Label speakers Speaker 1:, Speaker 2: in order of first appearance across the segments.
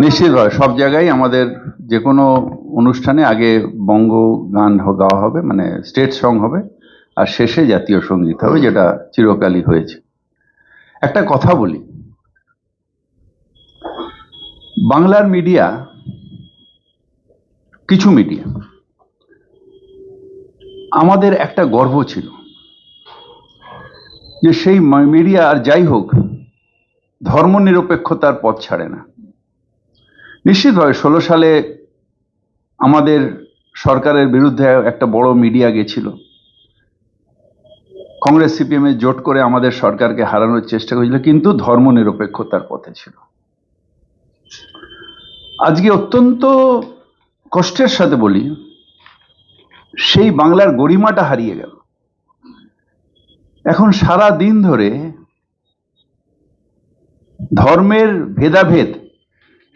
Speaker 1: নিশ্চিতভাবে, সব জায়গায় আমাদের যে কোনো অনুষ্ঠানে আগে বঙ্গ গান গাওয়া হবে মানে স্টেট সং হবে, আর শেষে জাতীয় সংগীত হবে, যেটা চিরকালই হয়েছে। একটা কথা বলি। বাংলার মিডিয়া, কিছু মিডিয়া, আমাদের একটা গর্ব ছিল যে সেই মিডিয়া আর যাই হোক ধর্মনিরপেক্ষতার পথ ছাড়ে না। নিশ্চিতভাবে ষোলো সালে আমাদের সরকারের বিরুদ্ধে একটা বড় মিডিয়া গেছিল। কংগ্রেস, সিপিএম জোট করে আমাদের সরকারকে হারানোর চেষ্টা করেছিল, কিন্তু ধর্মনিরপেক্ষতার পথে ছিল। আজকে অত্যন্ত কষ্টের সাথে বলি, সেই বাংলার গরিমাটা হারিয়ে গেল। এখন সারা দিন ধরে ধর্মের ভেদাভেদ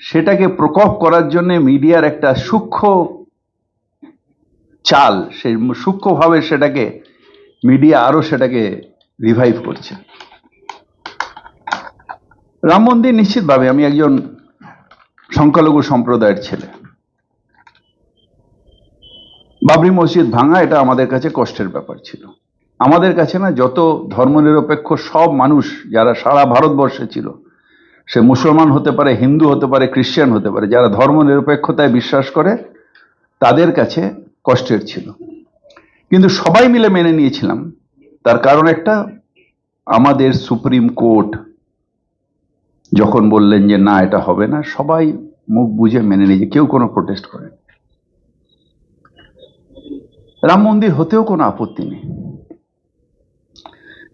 Speaker 1: সেটাকে প্রকোপ করার জন্য মিডিয়ার একটা সূক্ষ্ম চাল, সেই সূক্ষ্মভাবে সেটাকে মিডিয়া আরও সেটাকে রিভাইভ করছে। রাম মন্দির নিশ্চিতভাবে আমি একজন সংখ্যালঘু সম্প্রদায়ের ছেলে। বাবরি মসজিদ ভাঙা এটা আমাদের কাছে কষ্টের ব্যাপার ছিল। আমাদের কাছে না যত ধর্মনিরপেক্ষ সব মানুষ যারা সারা ভারতবর্ষে ছিল সে মুসলমান হতে পারে, হিন্দু হতে পারে খ্রিস্টান হতে পারে, যারা ধর্মনিরপেক্ষতায় বিশ্বাস করে, তাদের কাছে কষ্টের ছিল। কিন্তু সবাই মিলে মেনে নিয়েছিলাম। তার কারণ একটা, আমাদের সুপ্রিম কোর্ট যখন বললেন যে না, এটা হবে না, সবাই মুখ বুঝে মেনে নিয়েছে, কেউ কোনো প্রোটেস্ট করে রাম মন্দির হতেও কোনো আপত্তি নেই।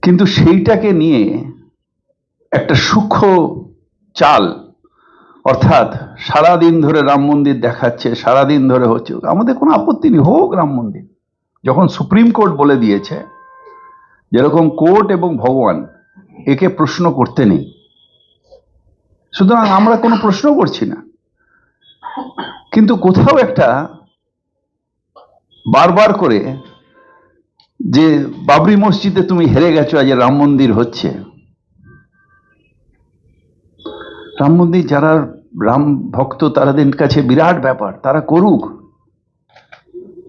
Speaker 1: কিন্তু সেইটাকে নিয়ে একটা সূক্ষ্ম চাল। অর্থাৎ সারাদিন ধরে রাম মন্দির দেখাচ্ছে, সারাদিন ধরে হচ্ছে। আমাদের কোনো আপত্তি নেই, হোক রাম মন্দির। যখন সুপ্রিম কোর্ট বলে দিয়েছে, যেরকম কোর্ট এবং ভগবান একে প্রশ্ন করতে নেই, সুতরাং আমরা কোনো প্রশ্ন করছি না। কিন্তু কোথাও একটা বারবার করে যে বাবরি মসজিদে তুমি হেরে গেছো, আজ রাম মন্দির হচ্ছে। রাম মন্দির যারা রাম ভক্ত, তারাদের কাছে বিরাট ব্যাপার। তারা করুক।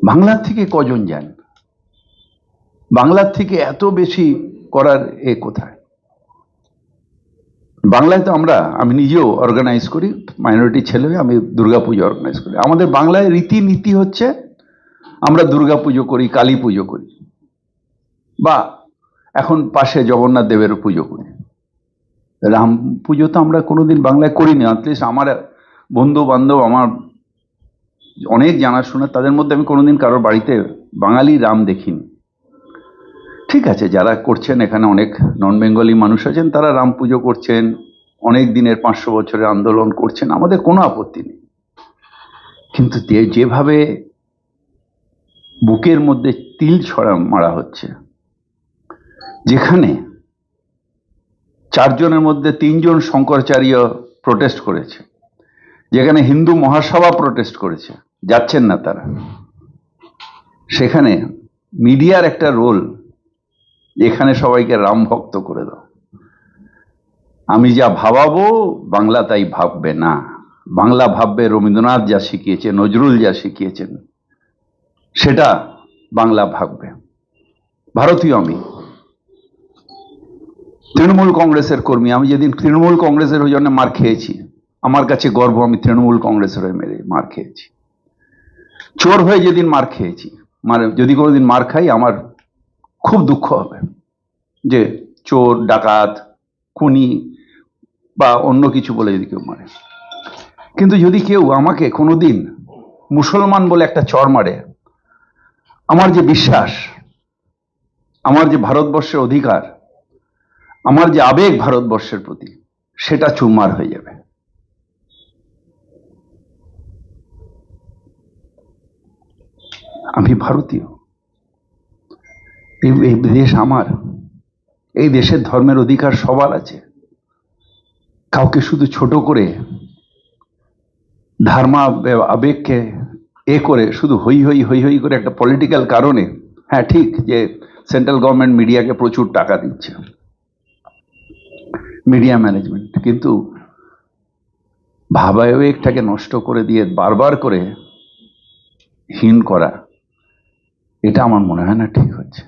Speaker 1: বাংলার থেকে কজন যান? বাংলার থেকে এত বেশি করার এ কোথায়? বাংলায় তো আমরা, আমি নিজেও অর্গানাইজ করি মাইনরিটি ছেলে আমি দুর্গাপুজো অর্গানাইজ করি। আমাদের বাংলায় রীতিনীতি হচ্ছে, আমরা দুর্গাপুজো করি কালী পুজো করি। বা এখন পাশে জগন্নাথ দেবের পুজো করি। রাম পুজো তো আমরা কোনোদিন বাংলায় করিনি অ্যাটলিস্ট আমার বন্ধু বান্ধব আমার অনেক জানাশোনা, তাদের মধ্যে আমি কোনোদিন কারোর বাড়িতে বাঙালি রাম দেখিনি। ঠিক আছে, যারা করছেন, এখানে অনেক নন বেঙ্গলি মানুষ আছেন, তারা রাম পুজো করছেন, অনেক দিনের পাঁচশো বছরের আন্দোলন করছেন, আমাদের কোনো আপত্তি নেই। কিন্তু যেভাবে বুকের মধ্যে তিল ছড়া মারা হচ্ছে, যেখানে চারজনের মধ্যে তিনজন শঙ্করাচার্য প্রোটেস্ট করেছে। যেখানে হিন্দু মহাসভা প্রোটেস্ট করেছে। যাচ্ছেন না তারা। সেখানে মিডিয়ার একটা রোল এখানে সবাইকে রাম ভক্ত করে দাও। আমি যা ভাবাবো, বাংলা তাই ভাববে না। বাংলা ভাববে রবীন্দ্রনাথ যা শিখিয়েছে নজরুল যা শিখিয়েছেন, সেটা বাংলা ভাববে। ভারতীয় আমি। তৃণমূল কংগ্রেসের কর্মী, আমি যেদিন তৃণমূল কংগ্রেসের ওই জন্য মার খেয়েছি। আমার কাছে গর্ব, আমি তৃণমূল কংগ্রেসের হয়ে মেরে মার খেয়েছি। চোর হয়ে যেদিন মার খেয়েছি মানে যদি কোনোদিন মার খাই, আমার খুব দুঃখ হবে। যে চোর, ডাকাত, খুনি বা অন্য কিছু বলে যদি কেউ মারে। কিন্তু যদি কেউ আমাকে কোনোদিন মুসলমান বলে একটা চর মারে, আমার যে বিশ্বাস, আমার যে ভারতবর্ষের অধিকার আমার যে আবেগ ভারতবর্ষের প্রতি, সেটা চুমার হয়ে যাবে। আমি ভারতীয়। এই দেশ আমার। এই দেশের ধর্মের অধিকার সবার আছে। কাউকে শুধু ছোট করে, ধর্মা আবেগকে এ করে শুধু হই হই হই হই করে একটা পলিটিক্যাল কারণে হ্যাঁ ঠিক যে সেন্ট্রাল গভর্নমেন্ট মিডিয়াকে প্রচুর টাকা দিচ্ছে। মিডিয়া ম্যানেজমেন্ট কিন্তু ভাবাবেগটাকে নষ্ট করে দিয়ে বারবার করে হীন করা, এটা আমার মনে হয় না ঠিক হচ্ছে।